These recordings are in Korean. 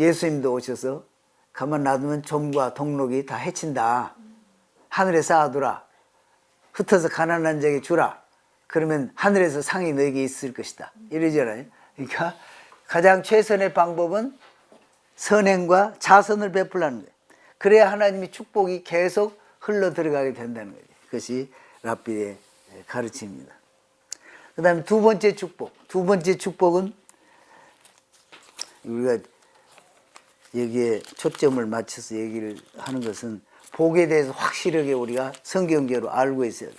그 예수님도 오셔서 가만 놔두면 좀과 동록이 다 해친다. 하늘에 쌓아두라. 흩어서 가난한 자에게 주라. 그러면 하늘에서 상이 너에게 있을 것이다. 이러잖아요. 그러니까 가장 최선의 방법은 선행과 자선을 베풀라는 거예요. 그래야 하나님의 축복이 계속 흘러 들어가게 된다는 거예요. 그것이 랍비의 가르침입니다. 그 다음에 두 번째 축복. 두 번째 축복은 우리가 여기에 초점을 맞춰서 얘기를 하는 것은 복에 대해서 확실하게 우리가 성경계로 알고 있어야 돼.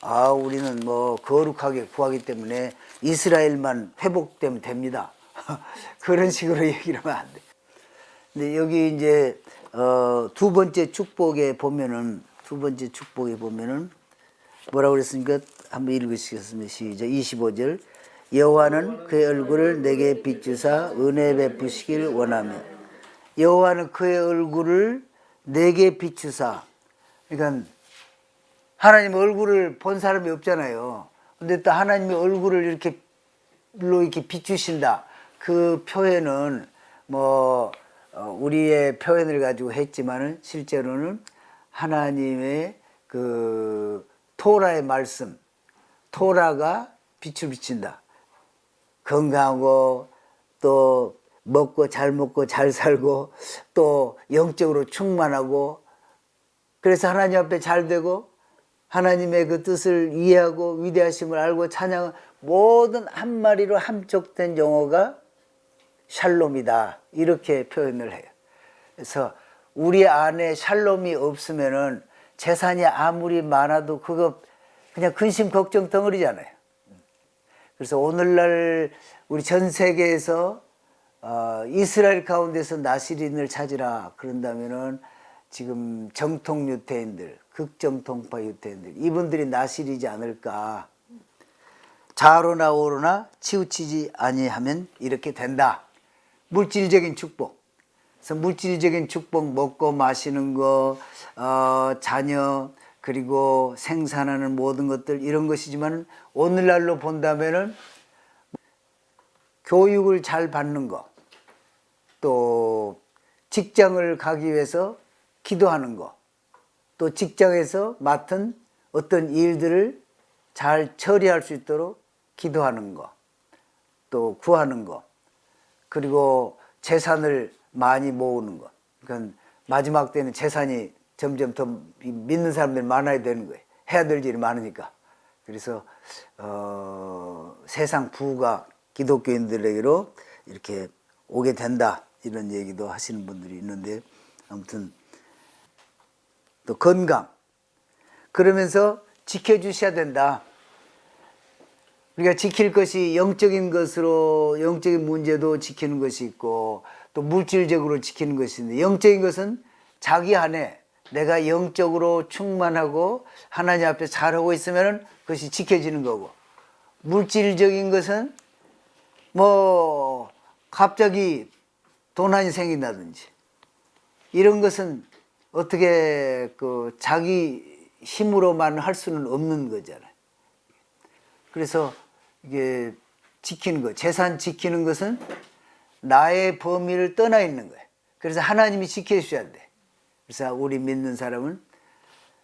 아, 우리는 뭐 거룩하게 구하기 때문에 이스라엘만 회복되면 됩니다. 그런 식으로 얘기를 하면 안 돼. 근데 여기 이제 어, 두 번째 축복에 보면은 두 번째 축복에 보면은 뭐라고 그랬습니까? 한번 읽으시겠습니다. 시작. 25절. 여호와는 그의 얼굴을 내게 비추사 은혜 베푸시기를 원하며 여호와는 그의 얼굴을 내게 비추사 그러니까 하나님 얼굴을 본 사람이 없잖아요. 근데 또 하나님의 얼굴을 이렇게 로 이렇게 비추신다. 그 표현은 뭐 어, 우리의 표현을 가지고 했지만은 실제로는 하나님의 그 토라의 말씀, 토라가 빛을 비친다. 건강하고 또 먹고 잘 먹고 잘 살고 또 영적으로 충만하고 그래서 하나님 앞에 잘 되고 하나님의 그 뜻을 이해하고 위대하심을 알고 찬양 모든 한 마리로 함축된 용어가 샬롬이다 이렇게 표현을 해요. 그래서 우리 안에 샬롬이 없으면은 재산이 아무리 많아도 그거 그냥 근심 걱정 덩어리잖아요. 그래서 오늘날 우리 전 세계에서 어, 이스라엘 가운데서 나시린을 찾으라 그런다면은 지금 정통 유태인들, 극정통파 유태인들 이분들이 나시리지 않을까. 자로나 오로나 치우치지 아니하면 이렇게 된다. 물질적인 축복. 그래서 물질적인 축복 먹고 마시는 거, 어, 자녀 그리고 생산하는 모든 것들 이런 것이지만 오늘날로 본다면은 교육을 잘 받는 거, 또 직장을 가기 위해서 기도하는 거, 또 직장에서 맡은 어떤 일들을 잘 처리할 수 있도록 기도하는 거, 또 구하는 거, 그리고 재산을 많이 모으는 거. 그러니까 마지막 때는 재산이 점점 더 믿는 사람들이 많아야 되는 거예요. 해야 될 일이 많으니까. 그래서 어, 세상 부가 기독교인들에게로 이렇게 오게 된다 이런 얘기도 하시는 분들이 있는데 아무튼 또 건강 그러면서 지켜주셔야 된다. 우리가 지킬 것이 영적인 것으로 영적인 문제도 지키는 것이 있고 또 물질적으로 지키는 것이 있는데 영적인 것은 자기 안에 내가 영적으로 충만하고 하나님 앞에 잘하고 있으면 그것이 지켜지는 거고 물질적인 것은 뭐 갑자기 도난이 생긴다든지 이런 것은 어떻게 그 자기 힘으로만 할 수는 없는 거잖아요. 그래서 이게 지키는 거, 재산 지키는 것은 나의 범위를 떠나 있는 거예요. 그래서 하나님이 지켜주셔야 돼. 그래서 우리 믿는 사람은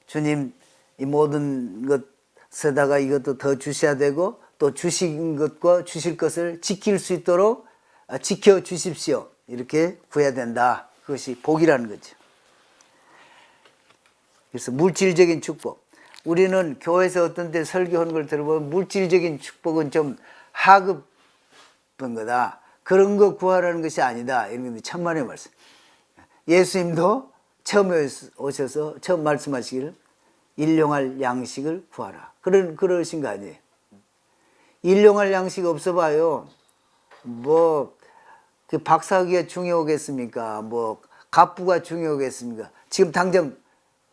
주님 이 모든 것에다가 이것도 더 주셔야 되고 또 주신 것과 주실 것을 지킬 수 있도록 지켜 주십시오. 이렇게 구해야 된다. 그것이 복이라는 거죠. 그래서 물질적인 축복. 우리는 교회에서 어떤 때 설교하는 걸 들어보면 물질적인 축복은 좀 하급한 거다. 그런 거 구하라는 것이 아니다. 이런 건데 천만의 말씀. 예수님도 처음에 오셔서 처음 말씀하시기를 일용할 양식을 구하라. 그런 그러신 거 아니에요. 일용할 양식 없어 봐요. 뭐, 그 박사학위가 중요하겠습니까? 뭐, 갑부가 중요하겠습니까? 지금 당장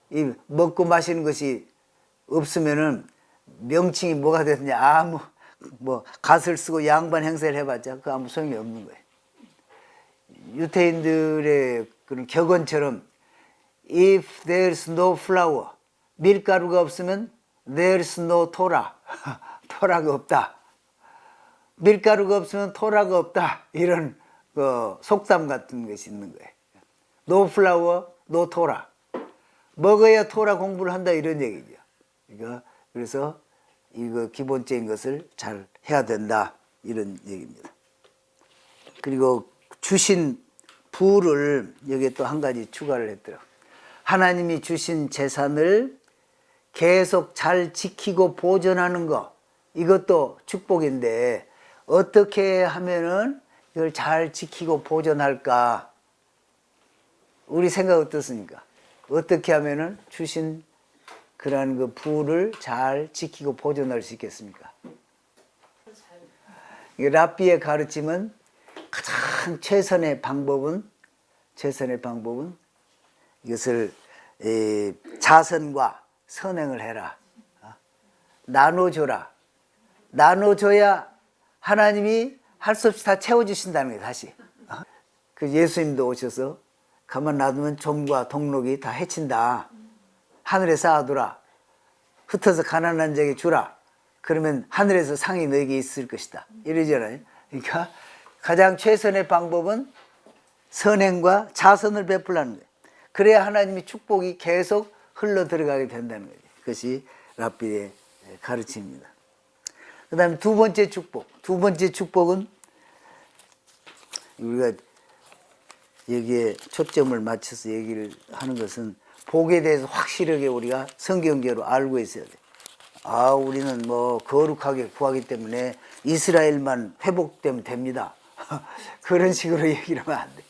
이 먹고 마시는 것이 없으면은 명칭이 뭐가 됐냐 아무 뭐 갓을 쓰고 양반 행세를 해봤자 그 아무 소용이 없는 거예요. 유태인들의 그런 격언처럼 if there's no flour 밀가루가 없으면 there's no 토라 토라가 없다. 밀가루가 없으면 토라가 없다. 이런 그 속담 같은 것이 있는 거예요. 노 플라워, 노 토라. 먹어야 토라 공부를 한다 이런 얘기죠. 그러니까 그래서 이거 기본적인 것을 잘 해야 된다 이런 얘기입니다. 그리고 주신 부를 여기에 또 한 가지 추가를 했더라고. 하나님이 주신 재산을 계속 잘 지키고 보존하는 거 이것도 축복인데 어떻게 하면은 이걸 잘 지키고 보존할까? 우리 생각 어떻습니까? 어떻게 하면은 주신 그러한 그 부를 잘 지키고 보존할 수 있겠습니까? 이 랍비의 가르침은 가장 최선의 방법은 최선의 방법은 이것을 에, 자선과 선행을 해라. 어? 나눠줘라. 나눠줘야 하나님이 할 수 없이 다 채워주신다는 거예요, 다시. 어? 그 예수님도 오셔서 가만 놔두면 좀과 동록이 다 해친다. 하늘에 쌓아두라. 흩어서 가난한 자에게 주라. 그러면 하늘에서 상이 너에게 있을 것이다. 이러잖아요. 그러니까 가장 최선의 방법은 선행과 자선을 베풀라는 거예요. 그래야 하나님의 축복이 계속 흘러 들어가게 된다는 거예요. 그것이 랍비의 가르침입니다. 그 다음에 두 번째 축복. 두 번째 축복은 우리가 여기에 초점을 맞춰서 얘기를 하는 것은 복에 대해서 확실하게 우리가 성경계로 알고 있어야 돼. 아, 우리는 뭐 거룩하게 구하기 때문에 이스라엘만 회복되면 됩니다. 그런 식으로 얘기를 하면 안 돼.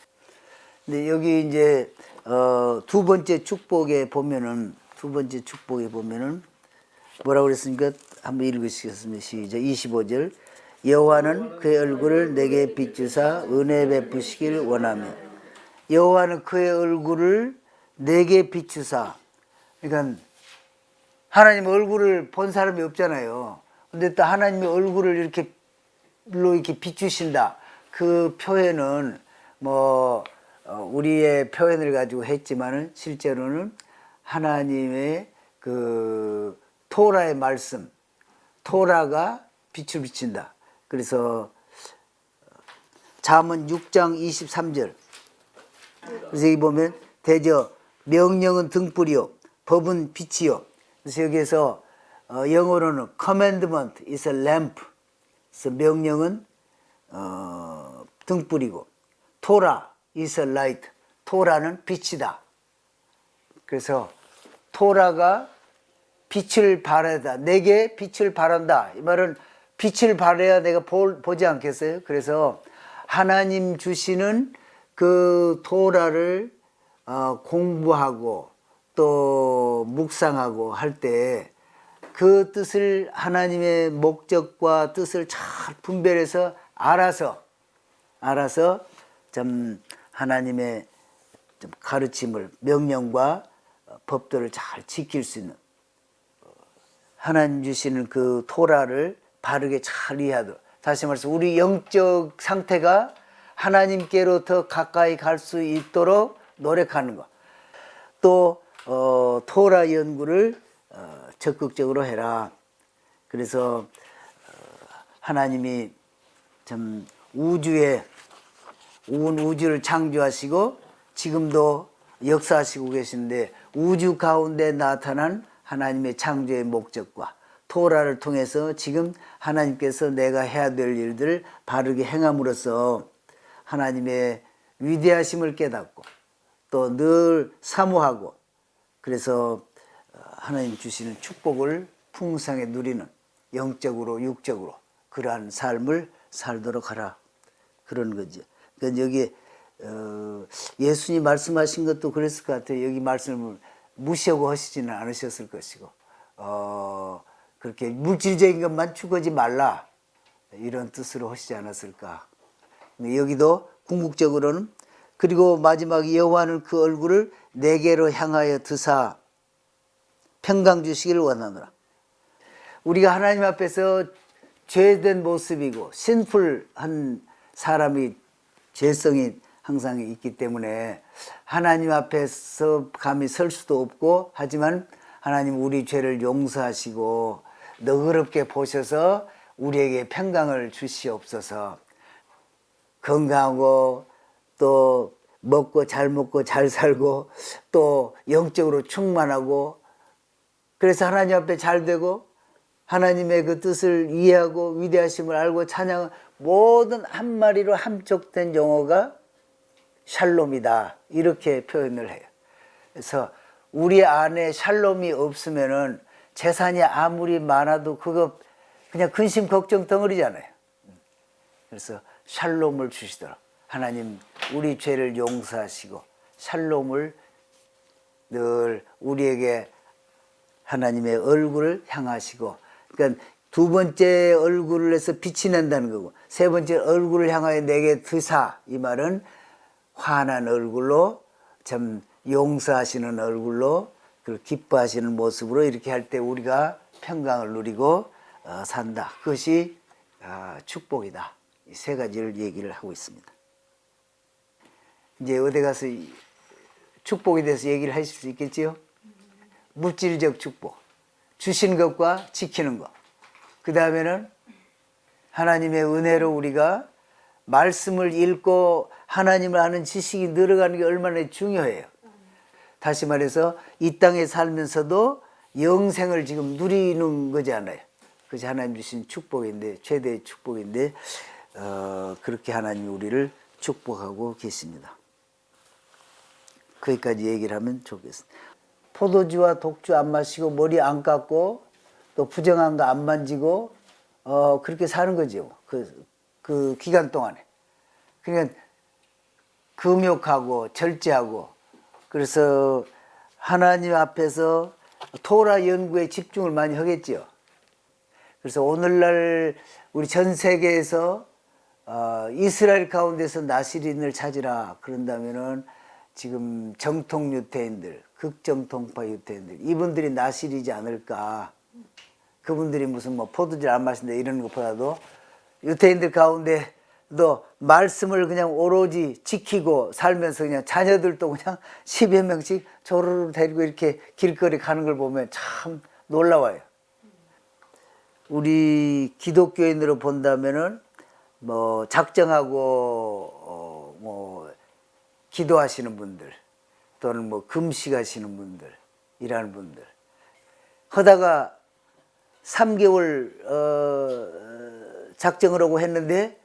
근데 여기 이제 어, 두 번째 축복에 보면은 두 번째 축복에 보면은 뭐라고 그랬습니까? 한번 읽으시겠습니다. 시작. 25절. 여호와는 그의 얼굴을 내게 비추사 은혜 베푸시기를 원하며 여호와는 그의 얼굴을 내게 비추사 그러니까 하나님 얼굴을 본 사람이 없잖아요. 근데 또 하나님의 얼굴을 이렇게 로 이렇게 비추신다. 그 표현은 뭐 어, 우리의 표현을 가지고 했지만은 실제로는 하나님의 그 토라의 말씀, 토라가 빛을 비친다. 그래서 잠언 6장 23절. 그래서 여기 보면 대저 명령은 등불이요 법은 빛이요. 그래서 여기에서 어, 영어로는 commandment is a lamp. 그래서 명령은 어, 등불이고 토라 is a light. 토라는 빛이다. 그래서 토라가 빛을 발하다. 내게 빛을 발한다. 이 말은 빛을 발해야 내가 볼, 보지 않겠어요? 그래서 하나님 주시는 그 토라를 어, 공부하고 또 묵상하고 할 때 그 뜻을 하나님의 목적과 뜻을 잘 분별해서 알아서 알아서 좀 하나님의 좀 가르침을 명령과 법도를 잘 지킬 수 있는 하나님 주시는 그 토라를 바르게 잘 이해하도록 다시 말해서 우리 영적 상태가 하나님께로 더 가까이 갈 수 있도록 노력하는 것. 또 어, 토라 연구를 어, 적극적으로 해라. 그래서 어, 하나님이 참 우주에 온 우주를 창조하시고 지금도 역사하시고 계신데 우주 가운데 나타난 하나님의 창조의 목적과 토라를 통해서 지금 하나님께서 내가 해야 될 일들을 바르게 행함으로써 하나님의 위대하심을 깨닫고 또 늘 사모하고 그래서 하나님 주시는 축복을 풍성하게 누리는 영적으로 육적으로 그러한 삶을 살도록 하라 그런 거죠. 그러니까 여기 어, 예수님 말씀하신 것도 그랬을 것 같아요. 여기 말씀을 무시하고 하시지는 않으셨을 것이고 어, 그렇게 물질적인 것만 추구하지 말라 이런 뜻으로 하시지 않았을까. 여기도 궁극적으로는 그리고 마지막 여호와는 그 얼굴을 내게로 향하여 드사 평강 주시기를 원하노라. 우리가 하나님 앞에서 죄된 모습이고 신풀한 사람이 죄성이 항상 있기 때문에 하나님 앞에서 감히 설 수도 없고 하지만 하나님 우리 죄를 용서하시고 너그럽게 보셔서 우리에게 평강을 주시옵소서. 건강하고 또 먹고 잘 먹고 잘 살고 또 영적으로 충만하고 그래서 하나님 앞에 잘 되고 하나님의 그 뜻을 이해하고 위대하심을 알고 찬양 모든 한 마리로 함축된 용어가 샬롬이다 이렇게 표현을 해요. 그래서 우리 안에 샬롬이 없으면은 재산이 아무리 많아도 그거 그냥 근심 걱정 덩어리잖아요. 그래서 샬롬을 주시더라. 하나님 우리 죄를 용서하시고 샬롬을 늘 우리에게 하나님의 얼굴을 향하시고 그러니까 두 번째 얼굴을 해서 빛이 난다는 거고 세 번째 얼굴을 향하여 내게 드사 이 말은 환한 얼굴로 참 용서하시는 얼굴로 그 기뻐하시는 모습으로 이렇게 할 때 우리가 평강을 누리고 어, 산다. 그것이 아, 축복이다. 이 세 가지를 얘기를 하고 있습니다. 이제 어디 가서 이 축복에 대해서 얘기를 하실 수 있겠지요? 물질적 축복. 주신 것과 지키는 것. 그 다음에는 하나님의 은혜로 우리가 말씀을 읽고 하나님을 아는 지식이 늘어가는 게 얼마나 중요해요. 다시 말해서 이 땅에 살면서도 영생을 지금 누리는 거잖아요. 그것이 하나님 주신 축복인데 최대의 축복인데 어, 그렇게 하나님이 우리를 축복하고 계십니다. 거기까지 얘기를 하면 좋겠습니다. 포도주와 독주 안 마시고 머리 안 깎고 또 부정한 거 안 만지고 어 그렇게 사는 거죠. 그, 그 기간 동안에. 그러니까 금욕하고 절제하고 그래서 하나님 앞에서 토라 연구에 집중을 많이 하겠지요. 그래서 오늘날 우리 전 세계에서 어, 이스라엘 가운데서 나시린을 찾으라 그런다면은 지금 정통 유태인들, 극정통파 유태인들 이분들이 나시리지 않을까. 그분들이 무슨 뭐 포도주 안 마신다 이런 것보다도 유태인들 가운데도 말씀을 그냥 오로지 지키고 살면서 그냥 자녀들도 그냥 10여 명씩 조르르 데리고 이렇게 길거리 가는 걸 보면 참 놀라워요. 우리 기독교인으로 본다면은 뭐 작정하고 어, 뭐 기도하시는 분들 또는 뭐 금식하시는 분들 일하는 분들 하다가 3개월 어, 작정을 하고 했는데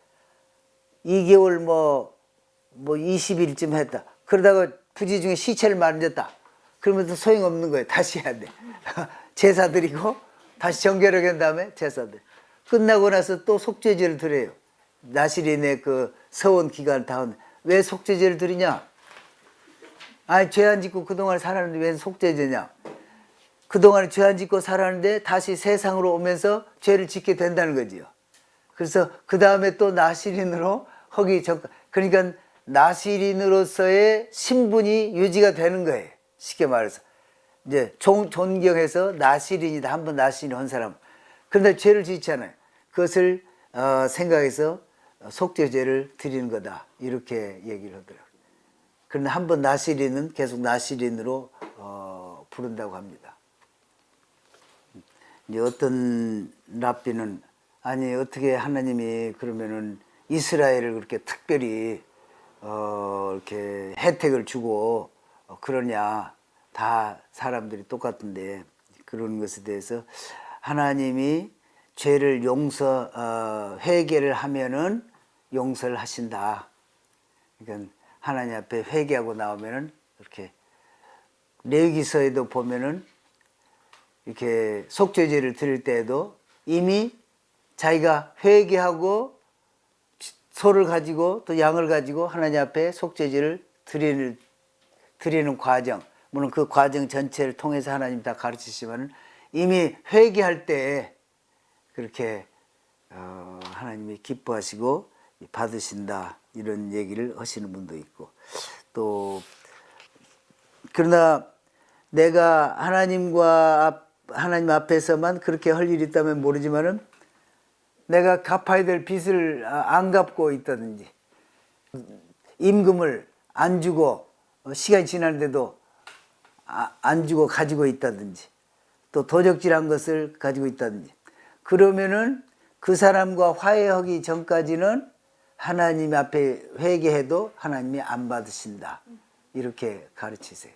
2개월 뭐, 뭐 20일쯤 했다. 그러다가 부지 중에 시체를 만졌다. 그러면 또 소용없는 거예요. 다시 해야 돼. 제사 드리고 다시 정결하게 한 다음에 제사 드려. 끝나고 나서 또 속죄제를 드려요. 나시린의 그 서원 기간 다음 왜 속죄제를 드리냐? 아니 죄 안 짓고 그동안 살았는데 왜 속죄제냐? 그동안 죄 안 짓고 살았는데 다시 세상으로 오면서 죄를 짓게 된다는 거지요. 그래서 그 다음에 또 나시린으로 허기 적 그러니까 나시린으로서의 신분이 유지가 되는 거예요. 쉽게 말해서 이제 존, 존경해서 나시린이다 한 번 나시린 한 사람. 그런데 죄를 짓잖아요. 그것을 어, 생각해서 속죄죄를 드리는 거다 이렇게 얘기를 하더라고요. 그런데 한 번 나시린은 계속 나시린으로 어, 부른다고 합니다. 이제 어떤 랍비는 아니 어떻게 하나님이 그러면은 이스라엘을 그렇게 특별히 어 이렇게 혜택을 주고 어, 그러냐 다 사람들이 똑같은데 그런 것에 대해서 하나님이 죄를 용서 어, 회개를 하면은 용서를 하신다. 그러니까 하나님 앞에 회개하고 나오면은 이렇게 레위기서에도 보면은 이렇게 속죄제를 드릴 때에도 이미 자기가 회개하고 소를 가지고 또 양을 가지고 하나님 앞에 속죄제를 드리는 드리는 과정 물론 그 과정 전체를 통해서 하나님 다 가르치시면 이미 회개할 때 그렇게 어, 하나님이 기뻐하시고 받으신다 이런 얘기를 하시는 분도 있고. 또 그러나 내가 하나님과 앞, 하나님 앞에서만 그렇게 할 일이 있다면 모르지만은 내가 갚아야 될 빚을 아, 안 갚고 있다든지 임금을 안 주고 어, 시간이 지났는데도 아, 안 주고 가지고 있다든지 또 도적질한 것을 가지고 있다든지 그러면은 그 사람과 화해하기 전까지는 하나님 앞에 회개해도 하나님이 안 받으신다. 이렇게 가르치세요.